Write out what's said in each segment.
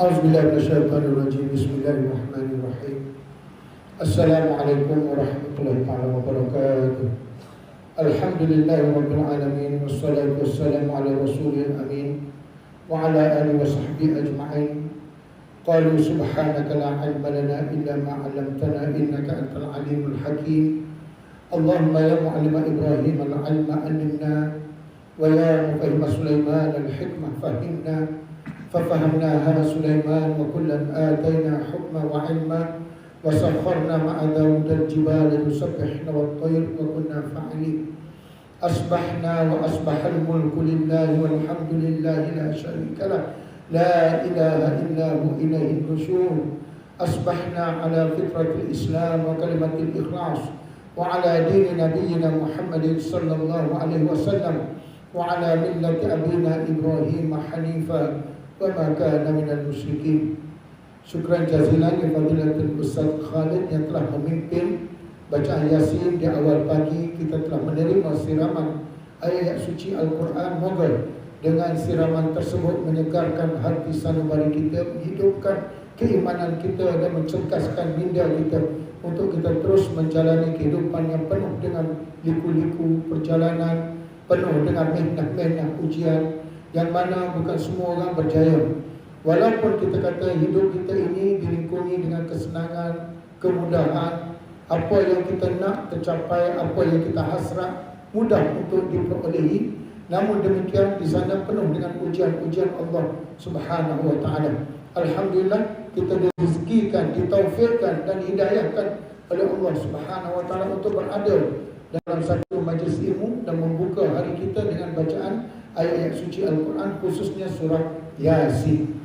أعوذ بالله من الشيطان الرجيم. بسم الله الرحمن الرحيم. السلام عليكم ورحمة الله تعالى وبركاته. الحمد لله رب العالمين والصلاة والسلام على رسول الأمين وعلى آله وصحبه أجمعين. قالوا سبحانك لا علم لنا إلا ما علمتنا إنك أنت العليم الحكيم. اللهم يا معلم إبراهيم العلم علمنا ويا مفهم سليمان الحكمة فهمنا. ففهمناها سليمان وكلا آتينا حكما وعلما وسخرنا مع داود الجبال يسبحن والطير وكنا فاعلين. أصبحنا وأصبح الملك لله والحمد لله لا شريك له. لا إله إلا هو إليه النشور. أصبحنا على فطرة الإسلام وكلمة الإخلاص. وعلى دين نبينا محمد صلى الله عليه وسلم. وعلى ملة أبينا إبراهيم حنيفا. Wama kana minal musyrikin. Syukran jazilan kepada Datin Ustaz Khalid yang telah memimpin Bacaan Yasin di awal pagi. Kita telah menerima siraman Ayat suci Al-Quran. Moga dengan siraman tersebut Menyegarkan hati sanubari kita Menghidupkan keimanan kita Dan mencengkaskan minda kita Untuk kita terus menjalani kehidupan Yang penuh dengan liku-liku Perjalanan penuh dengan mehnah-mehnah ujian yang mana bukan semua orang berjaya Walaupun kita kata hidup kita ini dilingkungi dengan kesenangan, kemudahan, apa yang kita nak tercapai, apa yang kita hasrat, mudah untuk diperolehi. Namun demikian di sana penuh dengan ujian-ujian Allah Subhanahu wa taala. Alhamdulillah kita direzekikan, ditaufikkan dan dihidayahkan oleh Allah Subhanahu wa taala untuk berada dalam satu majlis ilmu dan membuka hari kita dengan bacaan ayat-ayat suci Al-Quran khususnya surah Yasin.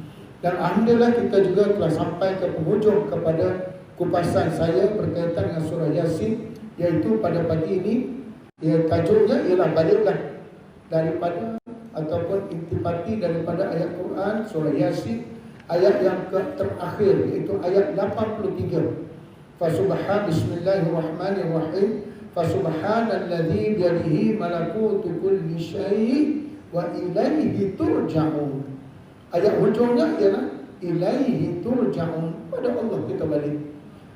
Dan Alhamdulillah kita juga telah sampai ke penghujung kepada kupasan saya berkaitan dengan surah Yasin Iaitu pada pagi ini ya, Tajuknya ialah baliklah Daripada ataupun intipati daripada ayat Quran surah Yasin Ayat yang ke terakhir iaitu ayat 83 Fasubhan bismillahirrahmanirrahim Fasubhanalladzi biyadihi malakutu kulli syai' wa ilaihi turja'un Ayat hujungnya ialah ilaihi turja'un pada Allah kita balik.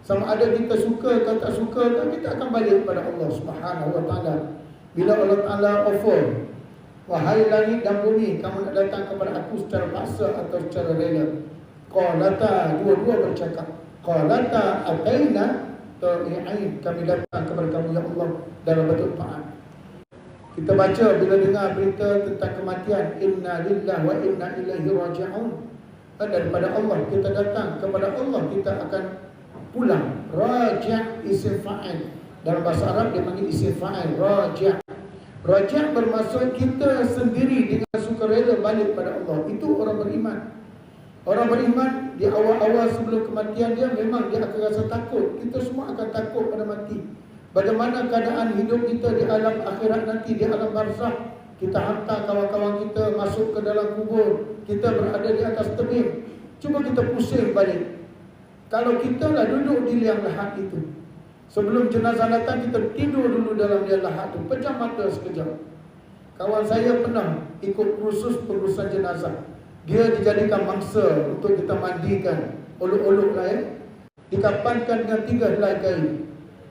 Sama ada kita suka atau tak suka kita akan balik pada Allah Subhanahu wa taala. Bila Allah Taala offer Wahai langit dan bumi, kamu nak datang kepada aku secara paksa atau secara rela. Qalata, dua-dua bercakap. Qalata ataina ta'i'in, kami datang kepada kamu ya Allah dalam bentuk taat. Kita baca bila dengar berita tentang kematian Inna lillah wa inna ilaihi raji'un. Daripada Allah kita datang Kepada Allah kita akan pulang. Raja' isim fa'il. Dalam bahasa Arab dia panggil isim fa'il Raja' Raja' bermaksud kita sendiri dengan sukarela balik pada Allah. Itu orang beriman. Orang beriman di awal-awal sebelum kematian dia Memang dia akan rasa takut. Kita semua akan takut pada mati Bagaimana keadaan hidup kita di alam akhirat nanti, di alam barzah. Kita hantar kawan-kawan kita masuk ke dalam kubur. Kita berada di atas tebing. Cuba kita pusing balik. Kalau kita lah duduk di liang lahat itu. Sebelum jenazah datang, kita tidur dulu dalam liang lahat itu. Pejam mata sekejap. Kawan saya pernah ikut kursus perusahaan jenazah. Dia dijadikan mangsa untuk kita mandikan. Olok-olok lah ya. Dikapankan dengan tiga helai kain.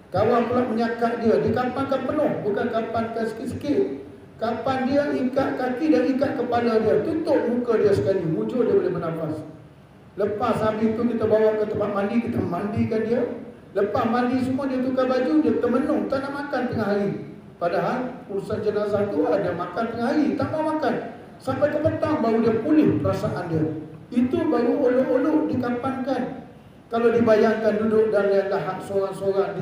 Kawan pula menyakak dia. Dikapankan penuh Bukan kapankan sikit-sikit. Kapan dia ikat kaki dan ikat kepala dia. Tutup muka dia sekali. Mujur dia boleh bernafas. Lepas habis itu kita bawa ke tempat mandi Kita mandikan dia. Lepas mandi semua dia tukar baju Dia termenung. Tak nak makan tengah hari. Padahal urusan jenazah tu ada makan tengah hari Tak mau makan. Sampai ke petang baru dia pulih perasaan dia. Itu baru olok-olok dikapankan kalau dibayangkan duduk dalam lahat seorang-seorang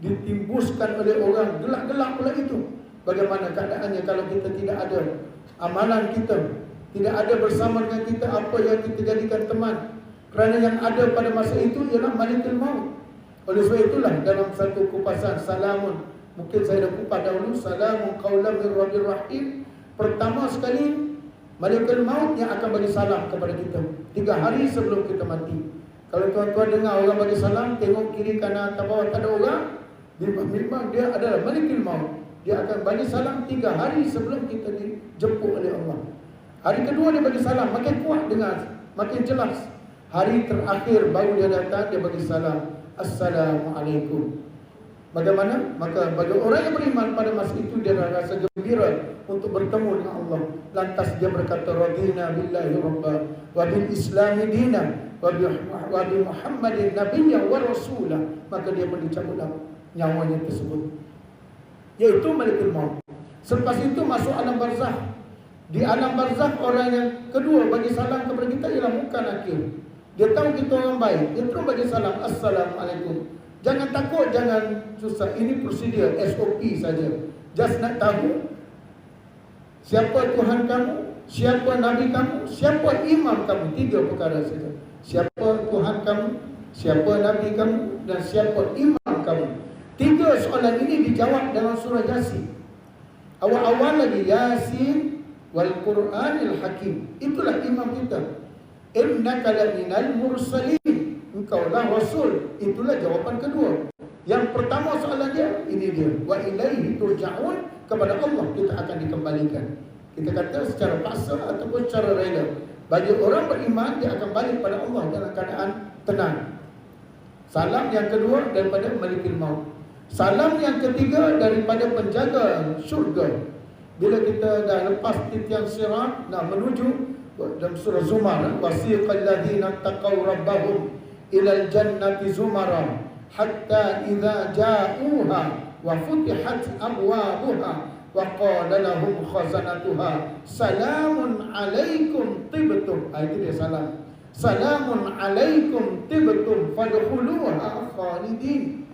ditimbuskan oleh orang gelap-gelap pula itu. Bagaimana keadaannya kalau kita tidak ada amalan kita, tidak ada bersama dengan kita apa yang kita jadikan teman. Kerana yang ada pada masa itu ialah malikul maut. Oleh sebab itulah dalam satu kupasan salamun, mungkin saya dah kupas dahulu, salamun qaulam min rabbir rahim. Pertama sekali malikul maut yang akan bagi salam kepada kita tiga hari sebelum kita mati. Kalau tuan-tuan dengar orang bagi salam, tengok kiri kanan atas bawah tak ada orang, memang dia adalah malikul maut. Dia akan bagi salam tiga hari sebelum kita dijemput oleh Allah. Hari kedua dia bagi salam, makin kuat dengar, makin jelas. Hari terakhir baru dia datang, dia bagi salam. Assalamualaikum. Bagaimana? Maka bagi orang yang beriman pada masa itu dia rasa gembira untuk bertemu dengan Allah. Lantas dia berkata radina billahi rabba wa bil islami dina wa bi Muhammadin nabiyya wa rasula. Maka dia pun nyawanya tersebut. Yaitu malaikat maut. Selepas itu masuk alam barzah. Di alam barzah orang yang kedua bagi salam kepada kita ialah muka nakir. Dia tahu kita orang baik. Dia terus bagi salam. Assalamualaikum. Jangan takut, jangan susah. Ini prosedur SOP saja. Just nak tahu siapa Tuhan kamu, siapa Nabi kamu, siapa imam kamu. Tiga perkara saja. Siapa Tuhan kamu, siapa Nabi kamu? Dan siapa imam kamu. Tiga soalan ini dijawab dalam surah Yasin. Awal-awal lagi Yasin wal Quranil Hakim. Itulah imam kita. Innaka laminal mursalin. Engkau lah rasul. Itulah jawapan kedua. Yang pertama soalan dia ini dia. Wa ilaihi turja'un. Kepada Allah kita akan dikembalikan. Kita kata secara paksa ataupun secara rela bagi orang beriman dia akan balik pada Allah dalam keadaan tenang. Salam yang kedua daripada malikul maut salam yang ketiga daripada penjaga syurga. Bila kita dah lepas titian sirat nak menuju dalam surah Zumar wasiqal ladina taqaw rabbahum ila al-jannati zumara hatta idza ja'uha wa futihat abwabuha wa qala lahum khazanatuha. Salamun alaikum tibtum. Ah, itu dia salam. Salamun alaikum tibtum fadkhuluha khalidin.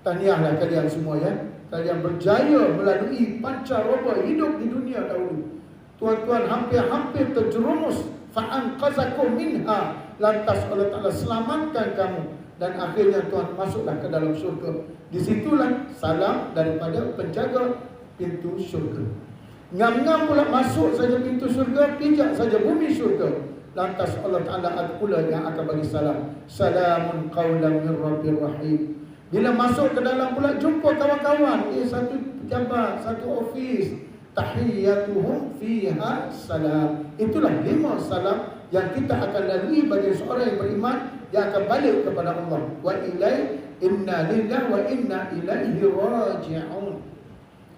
Tahniahlah kalian semua ya. Kalian berjaya melalui pancaroba hidup di dunia dahulu. Tuan-tuan hampir-hampir terjerumus. Fa'anqazakum minha. Lantas Allah Taala selamatkan kamu. Dan akhirnya Tuhan masuklah ke dalam syurga. Di situlah salam daripada penjaga pintu syurga. Ngam-ngam pula masuk saja pintu syurga, pijak saja bumi syurga. Lantas Allah Taala pula yang akan bagi salam. Salamun qaulan min rabbir rahim. Bila masuk ke dalam pula jumpa kawan-kawan, eh satu pejabat, satu ofis, tahiyyatuhum fiha salam. Itulah lima salam yang kita akan lalui bagi seorang yang beriman yang akan balik kepada Allah. Wa ilai inna lillahi wa inna ilaihi raji'un.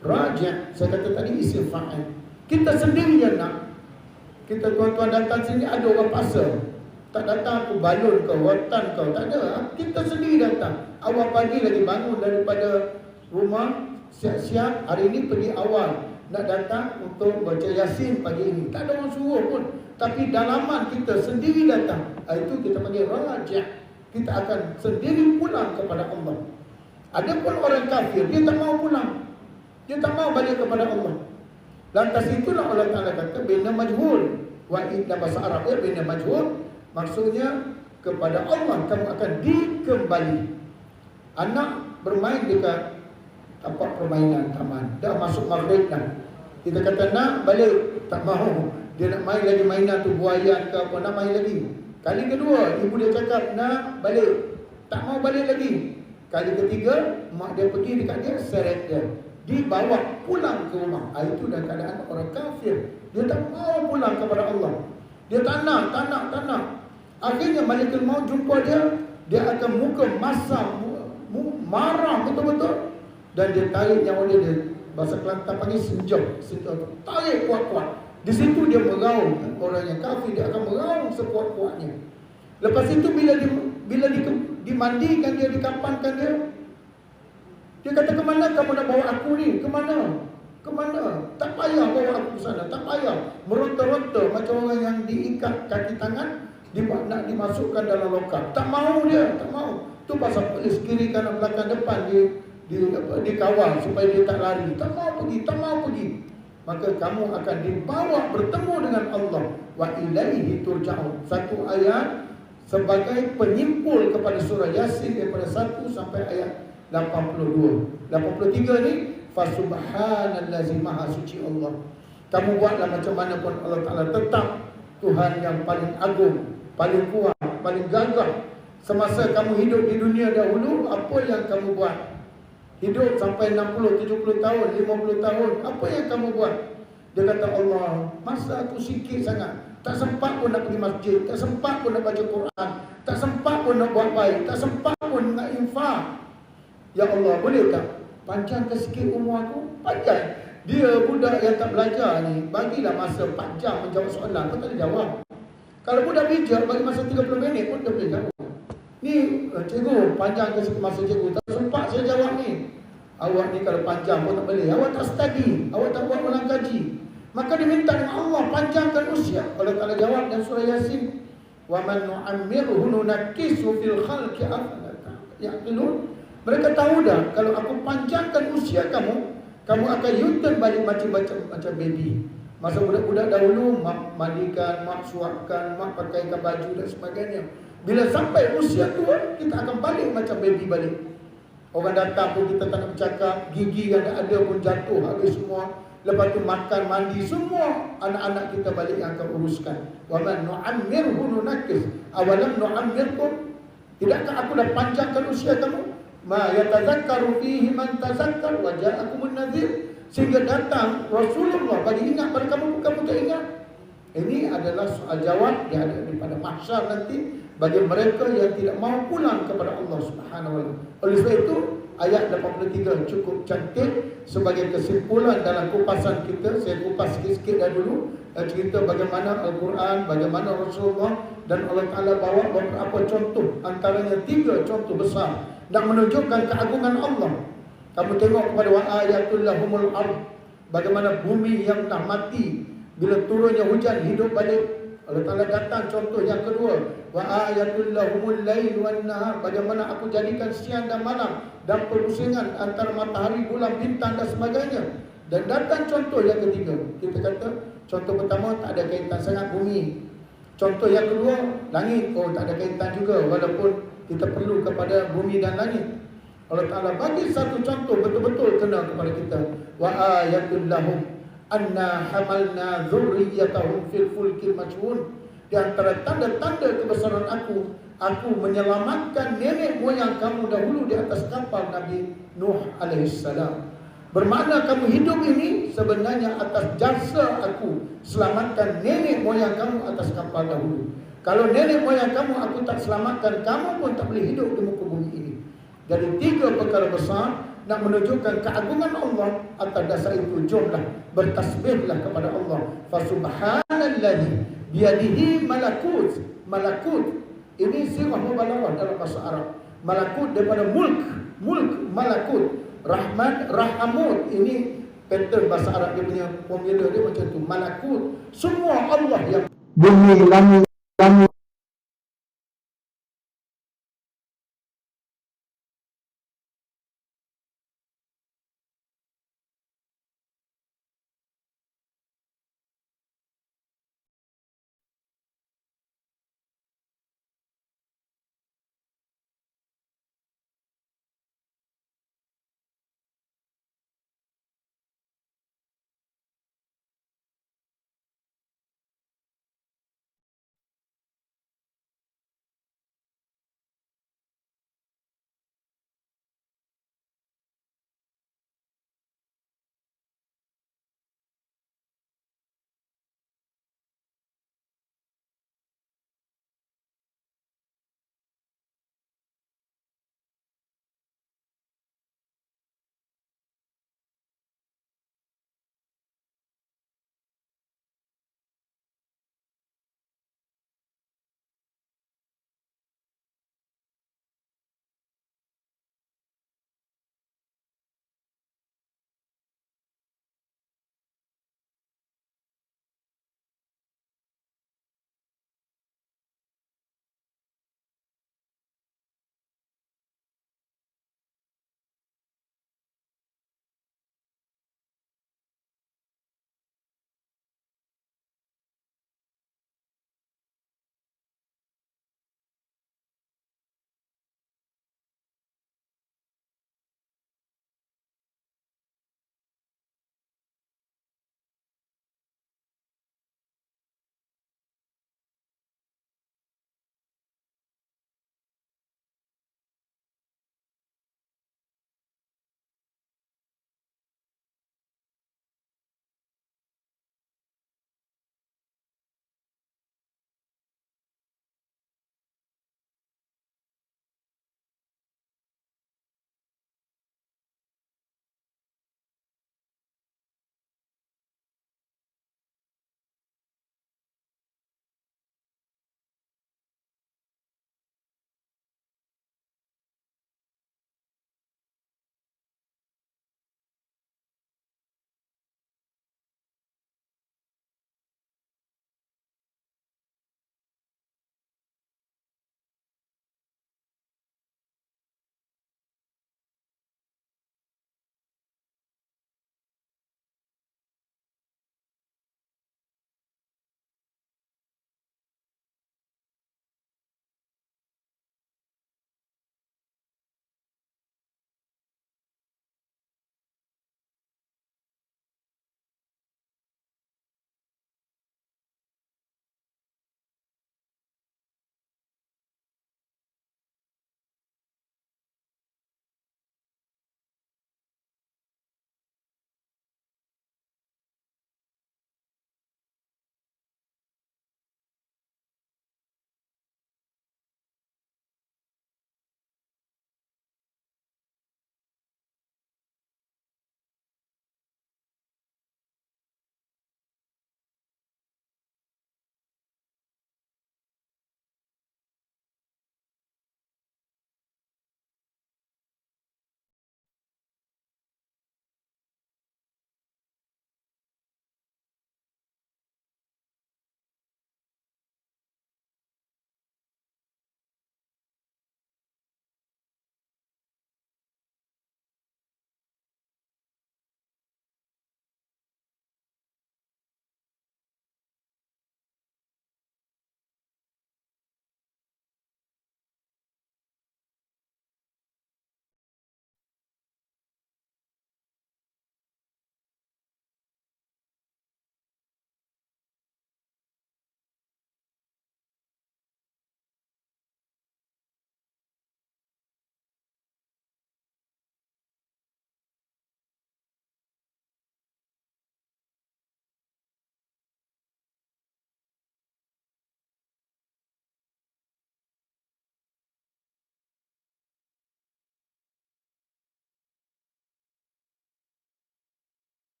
Raji' saya kata tadi isim fa'il. Kita sendiri yang nak. Kita tuan-tuan datang sini ada orang pasal. Tak datang aku balon kau, watan kau. Tak ada. Kita sendiri datang. Awal pagi lagi bangun daripada rumah. Siap-siap hari ini pergi awal nak datang untuk baca yasin pagi ini. Tak ada orang suruh pun. Tapi dalaman kita sendiri datang. Ah, itu kita panggil rajah. Kita akan sendiri pulang kepada Allah. Ada pun orang kafir, dia tak mau pulang. Dia tak mau balik kepada Allah. Lantas itulah Allah Ta'ala kata, bina majhul. Wa dalam bahasa Arab ya, bina majhul. Maksudnya, kepada Allah kamu akan dikembali. Anak bermain dekat tempat permainan taman. Dah masuk maghrib dah. Kita kata nak balik, tak mahu. Dia nak main lagi mainan tu buaya ke apa, nak main lagi. Kali kedua, ibu dia cakap nak balik. Tak mau balik lagi. Kali ketiga, mak dia pergi dekat dia, seret dia. Dibawa pulang ke rumah. Ah, itu dah keadaan orang kafir. Dia tak mau pulang kepada Allah. Dia tak nak, tak nak, tak nak. Akhirnya Malikul Maut jumpa dia, dia akan muka masam, marah betul-betul. Dan dia tarik nyawa dia, dia Bahasa Kelantan panggil senjong Senjong Tarik kuat-kuat Di situ dia meraung Orang yang kafir dia akan meraung sekuat-kuatnya Lepas itu bila dia, bila di, dimandikan dia, dikapankan dia Dia kata kemana kamu nak bawa aku ni? Kemana? Kemana? Tak payah bawa aku ke sana Tak payah. Meronta-ronta macam orang yang diikat kaki tangan dibuat nak dimasukkan dalam lokap Tak mau dia Tak mau. Tu pasal polis kiri kanan belakang depan dia dia apa dia kawal supaya dia tak lari. Tak mau pergi tak mau pergi. Maka kamu akan dibawa bertemu dengan Allah. Wa ilaihi turja'un. Satu ayat sebagai penyimpul kepada surah yasin daripada 1 sampai ayat 82 83 ni fa subhanallazi maha suci Allah. Kamu buatlah macam mana pun Allah Taala tetap Tuhan yang paling agung paling kuat paling gagah. Semasa kamu hidup di dunia dahulu apa yang kamu buat? Hidup sampai 60, 70 tahun, 50 tahun Apa yang kamu buat? Dia kata Allah Masa aku sikit sangat. Tak sempat pun nak pergi masjid, tak sempat pun nak baca Quran, tak sempat pun nak buat baik, tak sempat pun nak infak. Ya Allah, boleh tak panjangkan sikit umur aku? Panjang. Dia budak yang tak belajar ni, bagilah masa 4 jam menjawab soalan, kau tak boleh jawab. Kalau budak bijak, bagi masa 30 minit pun dia boleh jawab. Ni, eh, cikgu, panjangkan sikit masa cikgu. Tak sempat saya jawab ni. Awak ni kalau panjang pun tak boleh. Awak tak study, awak tak buat ulang kaji. Maka diminta dengan Allah panjangkan usia. Allah Taala jawab dalam surah Yasin, "Wa man nu'ammirhu nunakkisu fil khalqi afala yaqilun." Mereka tahu dah kalau aku panjangkan usia kamu, kamu akan yutan balik macam-macam macam baby. Masa budak-budak dahulu mak mandikan, mak suapkan, mak pakaikan baju dan sebagainya. Bila sampai usia tua, kita akan balik macam baby balik. Orang datang pun kita tak nak bercakap, gigi yang ada pun jatuh habis semua. Lepas tu makan, mandi, semua anak-anak kita balik yang akan uruskan. Wa man nu'ammirhu nunakis. Awalam nu'ammirkum. Tidakkah aku dah panjangkan usia kamu? Ma yatazakkaru fihi man tazakkar wa ja'akumun nadhir. Sehingga datang Rasulullah bagi ingat pada kamu, kamu tak ingat. Ini adalah soal jawab yang ada pada mahsyar nanti bagi mereka yang tidak mau pulang kepada Allah Subhanahu wa taala. Oleh sebab itu ayat 83 cukup cantik sebagai kesimpulan dalam kupasan kita. Saya kupas sikit-sikit dah dulu cerita bagaimana Al-Quran, bagaimana Rasulullah dan Allah Taala bawa beberapa contoh antaranya tiga contoh besar nak menunjukkan keagungan Allah. Kamu tengok kepada wa ayatul lahumul ard bagaimana bumi yang dah mati bila turunnya hujan hidup balik Allah Taala datang contoh yang kedua wa ayatul lahumul lail wan nahar. Bagaimana aku jadikan siang dan malam dan perusingan antara matahari bulan bintang dan sebagainya. Dan datang contoh yang ketiga. Kita kata contoh pertama tak ada kaitan sangat bumi. Contoh yang kedua langit. Oh tak ada kaitan juga walaupun kita perlu kepada bumi dan langit. Allah Taala bagi satu contoh betul-betul kena kepada kita. Wa ayatul lahum. Anna hamalna dzurriyyatahum fil fulkil majhun di antara tanda-tanda kebesaran aku aku menyelamatkan nenek moyang kamu dahulu di atas kapal Nabi Nuh alaihissalam. Bermakna kamu hidup ini sebenarnya atas jasa aku selamatkan nenek moyang kamu atas kapal dahulu. Kalau nenek moyang kamu aku tak selamatkan kamu pun tak boleh hidup di muka bumi ini. Jadi tiga perkara besar nak menunjukkan keagungan Allah atas dasar itu. Jomlah bertasbihlah kepada Allah. Fa subhanallazi biadihi malakut. Malakut. Ini sirah mubalaghah dalam bahasa Arab. Malakut daripada mulk. Mulk malakut. Rahmat rahamut ini pattern bahasa Arab dia punya formula dia macam tu. Malakut. Semua Allah yang bumi langit langit